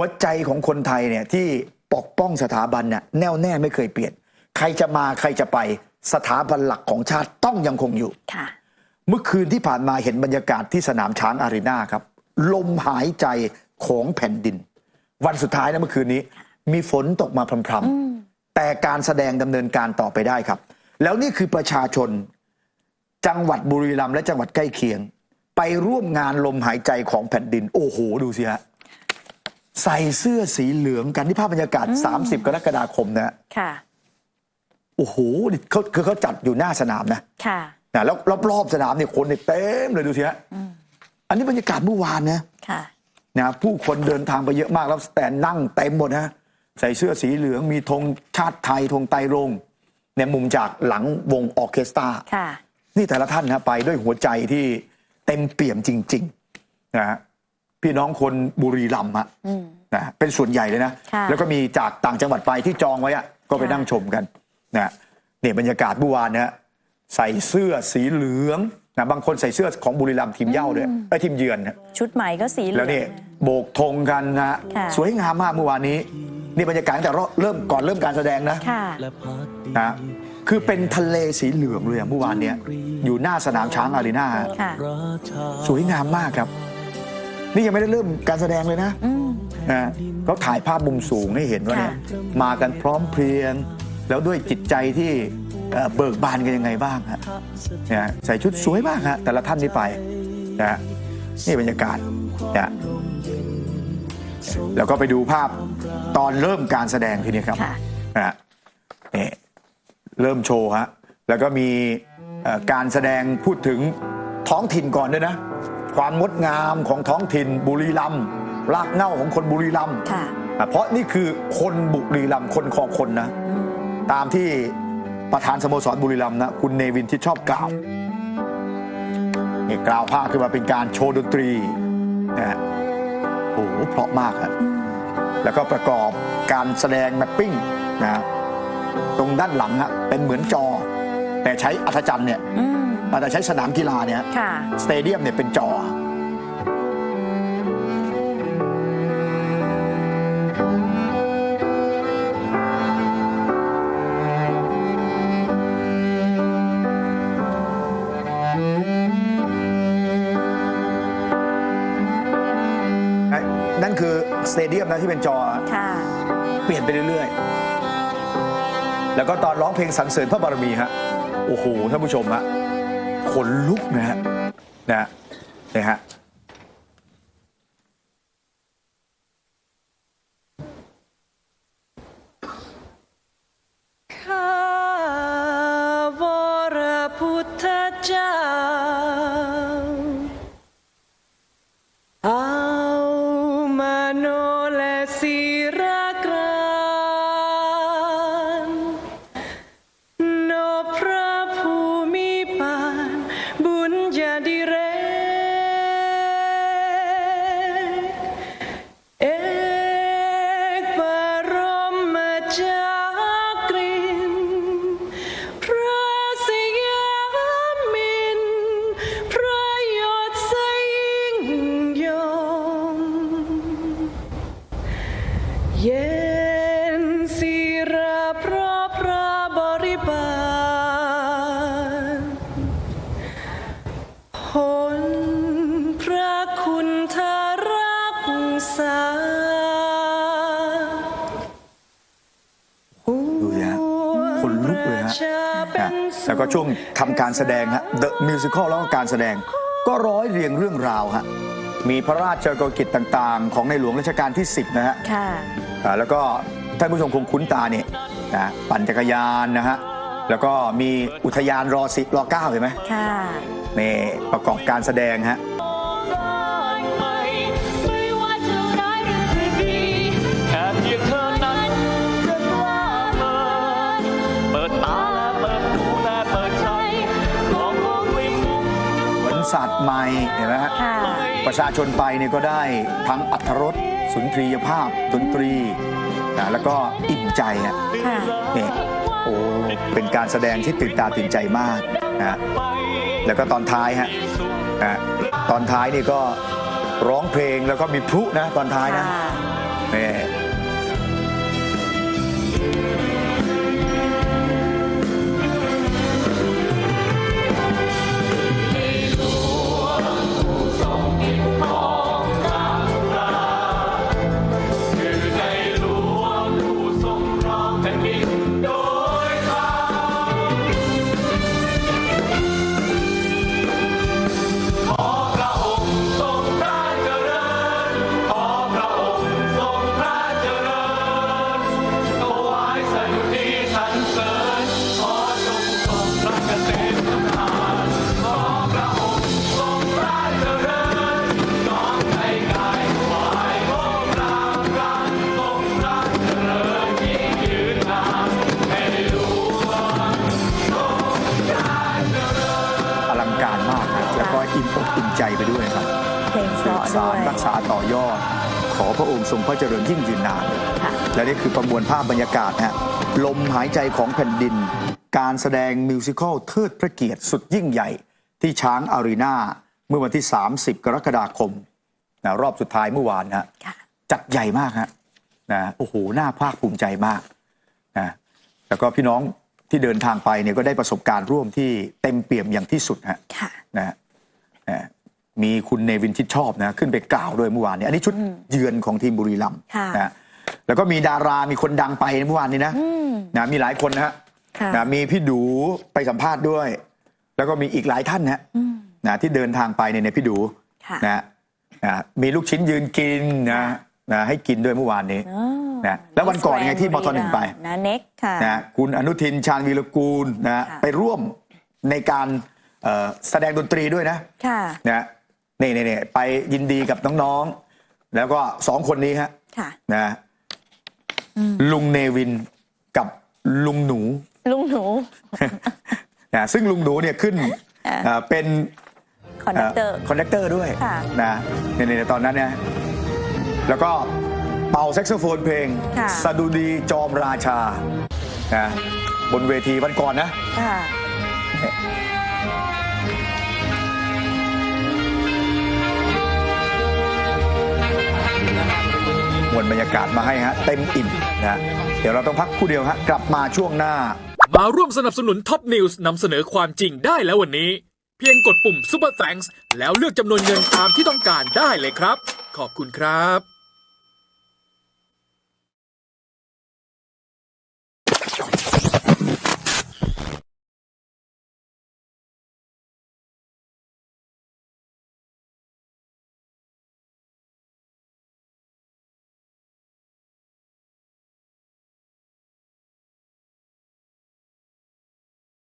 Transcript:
หัวใจของคนไทยเนี่ยที่ปกป้องสถาบันเนี่ยแน่วแน่ไม่เคยเปลี่ยน ใครจะมาใครจะไปสถาบันหลักของชาติต้องยังคงอยู่ค่ะเมื่อคืนที่ผ่านมาเห็นบรรยากาศที่สนามช้างอารีนาครับ ลมหายใจของแผ่นดิน วันสุดท้ายนะเมื่อคืนนี้ มีฝนตกมาพรำๆแต่การแสดงดำเนินการต่อไปได้ครับ แล้วนี่คือประชาชน จังหวัดบุรีรัมย์และจังหวัดใกล้เคียง ไปร่วมงานลมหายใจของแผ่นดิน โอ้โห ดูสิฮะ ใส่เสื้อสีเหลืองกันที่ภาพบรรยากาศ 30 กรกฎาคมนะฮะค่ะ โอ้โหนี่เขาคือเขาจัดอยู่หน้าสนามนะค่ะ นะแล้วรอบๆสนามเนี่ยคนเนี่ยเต็มเลยดูสิฮะอันนี้บรรยากาศเมื่อวานนะ ค่ะ นะผู้คนเดินทางไปเยอะมากแล้วแต่นั่งเต็มหมดนะใส่เสื้อสีเหลืองมีธงชาติไทยธงไตรรงค์ในมุมจากหลังวงออร์เคสตราค่ะ นี่แต่ละท่านนะไปด้วยหัวใจที่เต็มเปี่ยมจริงๆนะฮะ พี่น้องคนบุรีรัมย์อะอืมนะเป็นส่วนใหญ่เลยนะค่ะแล้วก็มีจากต่างจังหวัดไปที่จองไว้อะก็ไปค่ะนั่งชมกันนะเนี่ยบรรยากาศเมื่อวานนะฮะใส่เสื้อสีเหลืองนะบางคนใส่เสื้อของบุรีรัมย์ทีมเหย้าด้วยไอ้ยทีมเยือนนะชุดใหม่ก็สีเหลืแล้อวงนี่โบกธงกันนะฮะค่ะสวยงามมากเมื่อวานนี้ นี่บรรยากาศตั้งแต่เริ่มก่อนเริ่มการแสดงนะค่ะนะฮะคือเป็นทะเลสีเหลืองเลยอะเมื่อวานเนี้ยอยู่หน้าสนามช้างอารีนาค่ะสวยงามมากครับ นี่ยังไม่ได้เริ่มการแสดงเลยนะอืม นะเขาถ่ายภาพมุมสูงให้เห็นว่าเนี่ยค่ะมากันพร้อมเพรียง แล้วด้วยจิตใจที่เอ่อเบิกบานกันยังไงบ้างฮะเนี่ยใส่ชุดสวยมากฮะแต่ละท่านที่ไปนะฮะนี่บรรยากาศนะแล้วก็ไปดูภาพตอนเริ่มการแสดงทีนี้ครับค่ะ นะฮะนี่ เริ่มโชว์ฮะ แล้วก็มีเอ่อการแสดงพูดถึงท้องถิ่นก่อนด้วยนะ ความงดงามของท้องถิ่นบุรีรัมย์รากเหง้าของคนบุรีรัมย์ค่ะ อะเพราะนี่คือคนบุรีรัมย์คนคอคนนะอืมตามที่ประธานสโมสรบุรีรัมย์นะคุณเนวินที่ชอบกล่าวนี่กล่าวภาคขึ้นมาเป็นการโชว์ดนตรีนะฮะโอ้โหเพราะมากครับแล้วก็ประกอบการแสดงแมปปิ้งนะฮะตรงด้านหลังอะเป็นเหมือนจอ แต่ใช้อัธจันทร์เนี่ย อืม แต่ใช้สนามกีฬาเนี่ยค่ะสเตเดียมเนี่ยเป็นจอนั่นคือสเตเดียมนะที่เป็นจอค่ะเปลี่ยนไปเรื่อยๆ แล้วก็ตอนร้องเพลงสรรเสริญพระบารมีฮะ โอ้โห ท่านผู้ชมฮะ ขนลุกนะฮะนะฮะนี่ฮะ ดูสิฮะขนลุกเลยฮะเป็นะนแล้วก็ช่วงทำการแสดงฮะ The Musical แล้วก็การแสดง ก็ร้อยเรียงเรื่องราวฮะมีพระราชกฤกิจต่างๆ ของในหลวงรัชกาลที่ 10 นะฮะค่ะอ่าแล้วก็ท่านผู้ชมคงคุ้นตาเนี่ยนะปั่นจักรยานนะฮะแล้วก็มีอุทยานรอสิรอเก้าเห็นไหมค่ะ นี่ประกอบการแสดงฮะ วนสัตว์ใหม่เห็นไหมฮะค่ะประชาชนไปเนี่ยก็ได้ทั้งอัธรสสุนทรียภาพดนตรีนะแล้วก็อิ่มใจอะค่ะ เนี่ยโอ้เป็นการแสดงที่ตื่นตาตื่นใจมากนะแล้วก็ตอนท้ายฮะนะตอนท้ายนี่ก็ร้องเพลงแล้วก็มีพลุนะตอนท้ายนะค่ะแหมนี่คื สืราะบด้สาวรยรักษาต่อยอด ขอพระองค์ทรงพระเจริญยิ่งยืนนานค่ะและนี่คือประมวลภาพบรรยากาศนะฮะลมหายใจของแผ่นดิน การแสดงมิวสิควลเทิดพระเกียรติสุดยิ่งใหญ่ ที่ช้างอารีนาเมื่อวันที่ 30 กรกฎาคมนะรอบสุดท้ายเมื่อวานนะค่ะจัดใหญ่มากฮะนะโอ้โหน่าภาคภูมิใจมากนะแล้วก็พี่น้องที่เดินทางไปเนี่ยก็ได้ประสบการณ์ร่วมที่เต็มเปี่ยมอย่างที่สุดฮะค่ะนะฮะนะ มีคุณเนวินชิดชอบนะขึ้นไปกล่าวด้วยเมื่อวานนี้อันนี้ชุดเยือนของทีมบุรีรัมย์ค่ะนะฮะแล้วก็มีดารามีคนดังไปเมื่อวานนี้นะนะมีหลายคนนะฮะค่ะนะมีพี่ดูไปสัมภาษณ์ด้วย แล้วก็มีอีกหลายท่านนะฮะนะที่เดินทางไปเนี่ยพี่ดูค่ะนะฮะนะมีลูกชิ้นยืนกินนะนะให้กินด้วยเมื่อวานนี้ อ๋อนะแล้ววันก่อนไงที่มทหนึ่งไป นะเน็กค่ะ นะคุณอนุทินชาญวีรกูลนะค่ะ ไปร่วมในการเอ่อแสดงดนตรีด้วยนะค่ะ นะ นี่นี่นี่ไปยินดีกับน้องๆ แล้วก็สองคนนี้ฮะค่ะนะลุงเนวินกับลุงหนู ลุงหนูนะซึ่งลุงหนูเนี่ยขึ้นอ่าเอ่อเป็นคอนดักเตอร์คอนดักเตอร์ด้วยค่ะนะในในตอนนั้นเนี่ยแล้วก็เป่าแซกโซโฟนเพลงค่ะสดุดีจอมราชานะบนเวทีวันก่อนนะ วลบรรยากาศมาให้ฮะเต็มอิ่มนะเดี๋ยวเราต้องพักครู่เดียวฮะกลับมาช่วงหน้า มาร่วมสนับสนุนท็อปนิวส์นำเสนอความจริงได้แล้ววันนี้ เพียงกดปุ่ม Super Thanks แล้วเลือกจำนวนเงินตามที่ต้องการได้เลยครับ ขอบคุณครับ